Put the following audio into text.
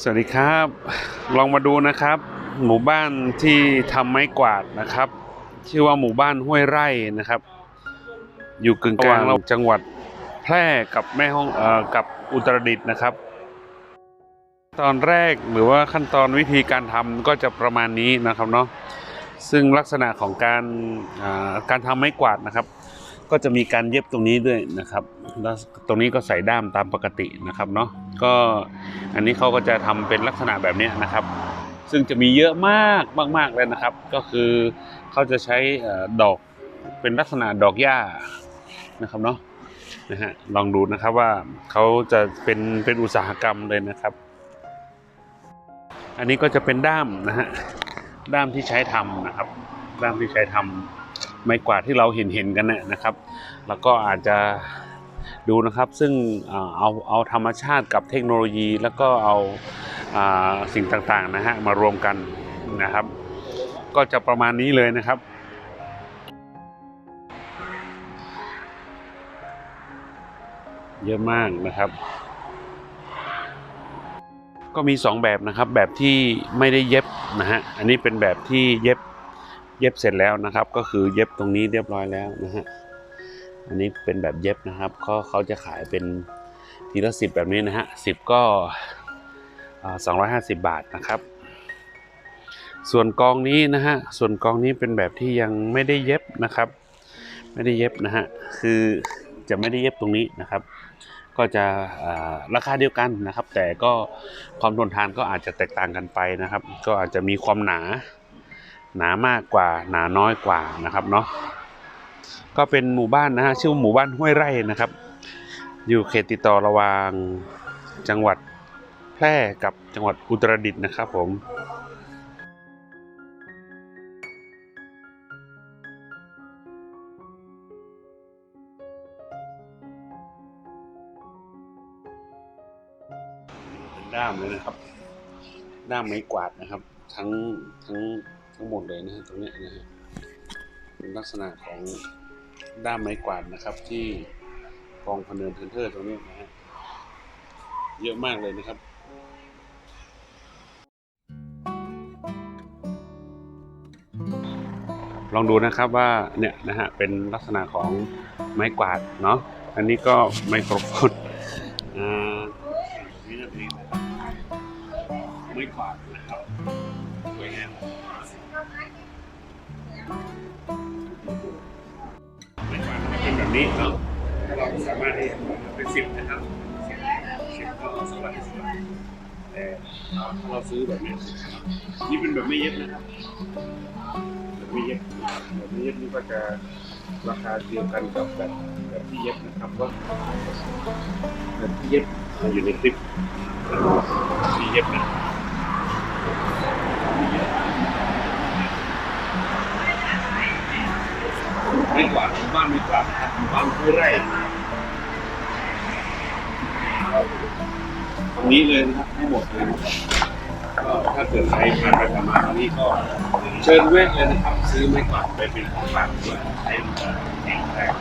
สวัสดีครับ ลองมาดูนะครับ หมู่บ้านที่ทำไม้กวาดนะครับ ชื่อว่าหมู่บ้านห้วยไร่นะครับ อยู่กึ่งกลางระหว่างจังหวัดแพร่กับแม่ห้องเอ่อกับอุตรดิตถ์นะครับ ตอนแรกหรือว่าขั้นตอนวิธีการทำก็จะประมาณนี้นะครับเนาะซึ่งลักษณะของการอ่าการทำไม้กวาดนะครับ ก็จะมีการเย็บตรงนี้ด้วยนะครับแล้วตรงนี้ก็ใส่ด้ามตามปกตินะครับเนาะก็อันนี้เขาก็จะทำเป็นลักษณะแบบนี้นะครับ ซึ่งจะมีเยอะมากมากๆเลยนะครับ ก็คือเขาจะใช้ดอกเป็นลักษณะดอกหญ้านะครับเนาะนะฮะลองดูนะครับว่าเขาจะเป็นเป็นอุตสาหกรรมเลยนะครับ อันนี้ก็จะเป็นด้ามนะฮะด้ามที่ใช้ทำนะครับ ด้ามที่ใช้ทำ ไม้กวาดที่เราเห็นเห็นกันเนี่ยนะครับ แล้วก็อาจจะดูนะครับซึ่งอ่าเอาเอาธรรมชาติกับเทคโนโลยีแล้วก็เอาอาสิ่งต่างๆนะฮะมารวมกันนะครับ ก็จะประมาณนี้เลยนะครับเยอะมากนะครับ ก็มีสองแบบนะครับ แบบที่ไม่ได้เย็บนะฮะอันนี้เป็นแบบที่เย็บ เย็บเสร็จแล้วนะครับ ก็คือเย็บตรงนี้เรียบร้อยแล้วนะฮะอันนี้เป็นแบบเย็บนะครับก็เขาจะขายเป็นทีละสิบแบบนี้นะฮะสิบก็สองร้อยห้าสิบบาทนะครับ ส่วนกองนี้นะฮะส่วนกองนี้เป็นแบบที่ยังไม่ได้เย็บนะครับ ไม่ได้เย็บนะฮะคือจะไม่ได้เย็บตรงนี้นะครับ ก็จะราคาเดียวกันนะครับ แต่ก็ความทนทานก็อาจจะแตกต่างกันไปนะครับ ก็อาจจะมีความหนา หนามากกว่าหนาน้อยกว่านะครับเนาะก็เป็นหมู่บ้านนะฮะชื่อหมู่บ้านห้วยไร่นะครับ อยู่เขตติดต่อระหว่างจังหวัดแพร่กับจังหวัดอุตรดิตถ์นะครับผมด้ามเลยนะครับ ด้ามไม้กวาดนะครับ ทั้งทั้ง ทั้งหมดเลยนะฮะตรงนี้นะฮะเป็นลักษณะของด้ามไม้กวาดนะครับที่กองพเนินเทนเทอร์ตรงนี้นะฮะเยอะมากเลยนะครับลองดูนะครับว่าเนี่ยนะฮะเป็นลักษณะของไม้กวาดเนาะอันนี้ก็ไมโครโฟนอ่านี่นั่นเองไม้กวาดนะครับ ไม้กวานะครับเป็นแบบนี้เนาะเราสามารถที่จะเป็นสิบนะครับสิบสิบก็สองร้อยห้าสิบแต่ถ้าเราซื้อแบบนี้นี่เป็นแบบไม่เย็บนะครับแบบไม่เย็บแบบไม่เย็บนี่ก็จะราคาเดียวกันกับแบบแบบที่เย็บนะครับก็แบบที่เย็บอยู่ในคลิปที่เย็บนะ บ้านไม่กวาดนะครับบ้านคือไร่ตรงนี้เลยนะครับทั้งหมดเลยก็ถ้าเกิดใครผ่านไปผ่านมาตรงนี้ก็เชิญแวะเลยนะครับ ซื้อไม้กวาดไปเป็นของฝากด้วยใช้แข็งแรง